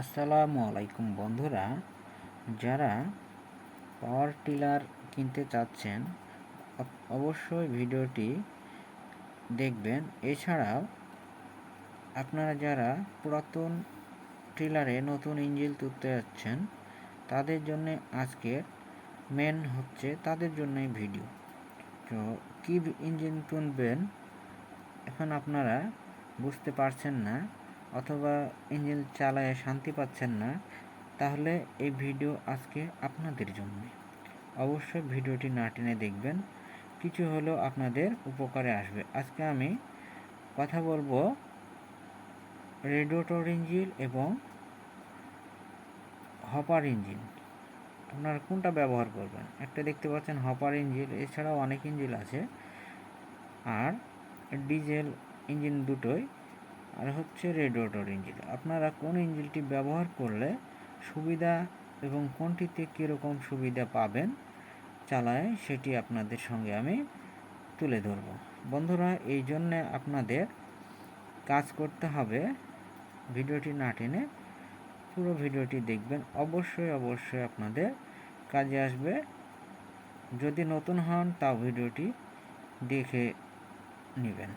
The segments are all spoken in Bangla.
আসসালামু আলাইকুম বন্ধুরা। যারা পাওয়ার টিলার কিনতে চাচ্ছেন অবশ্যই ভিডিওটি দেখবেন। এছাড়াও আপনারা যারা পুরাতন টিলারে নতুন ইঞ্জিল তুলতে যাচ্ছেন, তাদের জন্য আজকের মেন হচ্ছে তাদের জন্যই ভিডিও তো কী ইঞ্জিন তুলবেন, এখন আপনারা বুঝতে পারছেন না। অথবা ইঞ্জিন চালায় শান্তি পাচ্ছেন না, তাহলে এই ভিডিও আজকে আপনাদের জন্য। অবশ্যই ভিডিওটি না টেনে দেখবেন, কিছু হলেও আপনাদের উপকারে আসবে। আজকে আমি কথা বলব রেডিওটর ইঞ্জিন এবং হপার ইঞ্জিন। আপনারা কোনটা ব্যবহার করবেন? একটা দেখতে পাচ্ছেন হপার ইঞ্জিন, এছাড়াও অনেক ইঞ্জিন আছে। আর ডিজেল ইঞ্জিন দুটোই আর হচ্ছে রেডিওটর ইঞ্জিল আপনারা কোন ইঞ্জিলটি ব্যবহার করলে সুবিধা এবং কোনটিতে কীরকম সুবিধা পাবেন চালায় সেটি আপনাদের সঙ্গে আমি তুলে ধরব। বন্ধুরা, এই জন্যে আপনাদের কাজ করতে হবে ভিডিওটি না টেনে পুরো ভিডিওটি দেখবেন। অবশ্যই অবশ্যই আপনাদের কাজে আসবে। যদি নতুন হন, তাও ভিডিওটি দেখে নেবেন।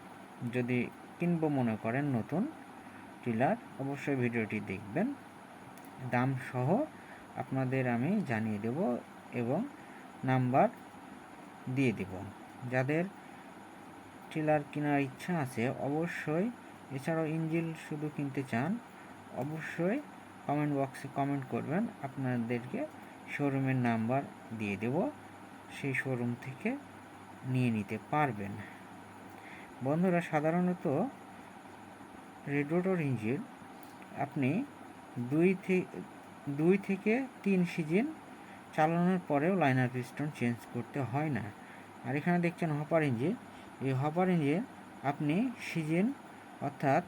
যদি কিনবো মনে করেন নতুন টিলার অবশ্যই ভিডিওটি দেখবেন। দাম সহ আপনাদের আমি জানিয়ে দেব এবং নাম্বার দিয়ে দেব। যাদের টিলার কেনার ইচ্ছা আছে, অবশ্যই এছাড়াও ইঞ্জিল শুধু কিনতে চান, অবশ্যই কমেন্ট বক্সে কমেন্ট করবেন। আপনাদেরকে শোরুমের নাম্বার দিয়ে দেব। সেই শোরুম থেকে নিয়ে নিতে পারবেন। বন্ধুরা, সাধারণত রেডিওটর ইঞ্জিন আপনি দুই থেকে দুই থেকে তিন সিজন চালানোর পরেও লাইনার পিস্টন চেঞ্জ করতে হয় না। আর এখানে দেখছেন হপার ইঞ্জিন। এই হপার ইঞ্জিন আপনি সিজন, অর্থাৎ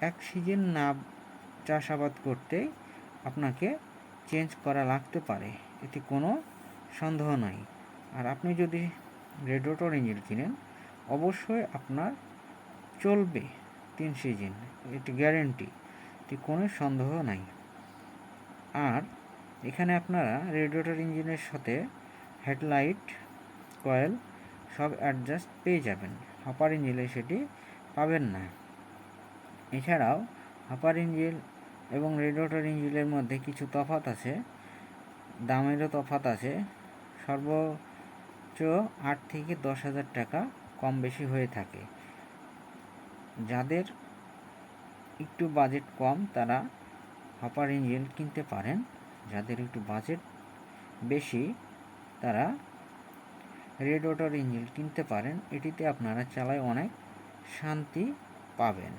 এক সিজন না চাষাবাদ করতেই আপনাকে চেঞ্জ করা লাগতে পারে। এতে কোনো সন্দেহ নাই। আর আপনি যদি রেডিওটর ইঞ্জিন কিনেন অবশ্যই আপনার চলবে তিন সিজন, এটি গ্যারেন্টি এটি কোনো সন্দেহ নাই। আর এখানে আপনারা রেডিওটর ইঞ্জিনের সাথে হেডলাইট, কয়েল সব অ্যাডজাস্ট পেয়ে যাবেন। হাপার ইঞ্জিনে সেটি পাবেন না। এছাড়াও হাপার ইঞ্জিন এবং রেডিওটর ইঞ্জিনের মধ্যে কিছু তফাত আছে। দামেরও তফাত আছে। সর্বোচ্চ আট থেকে দশ হাজার টাকা কম বেশি হয়ে থাকে। যাদের একটু বাজেট কম, তারা হপার ইঞ্জিন কিনতে পারেন। যাদের একটু বাজেট বেশি, তারা রেড ওয়াটার ইঞ্জিন কিনতে পারেন। এটিতে আপনারা চালায় অনেক শান্তি পাবেন।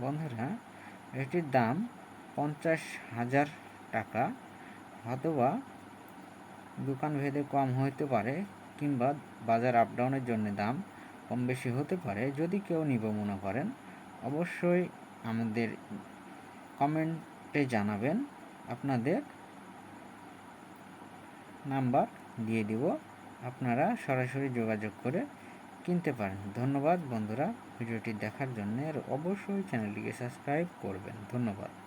বন্ধুরা, এটির দাম পঞ্চাশ হাজার টাকা। অথবা দোকান ভেদে কম হতে পারে, কিংবা বাজার আপ ডাউনের জন্য দাম কম বেশি হতে পারে। যদি কেউ নিব মনে করেন, অবশ্যই আমাদের কমেন্টে জানাবেন। আপনাদের নাম্বার দিয়ে দিব। আপনারা সরাসরি যোগাযোগ করে কিনতে পারেন। ধন্যবাদ বন্ধুরা, ভিডিওটি দেখার জন্য। আর অবশ্যই চ্যানেলটিকে সাবস্ক্রাইব করবেন। ধন্যবাদ।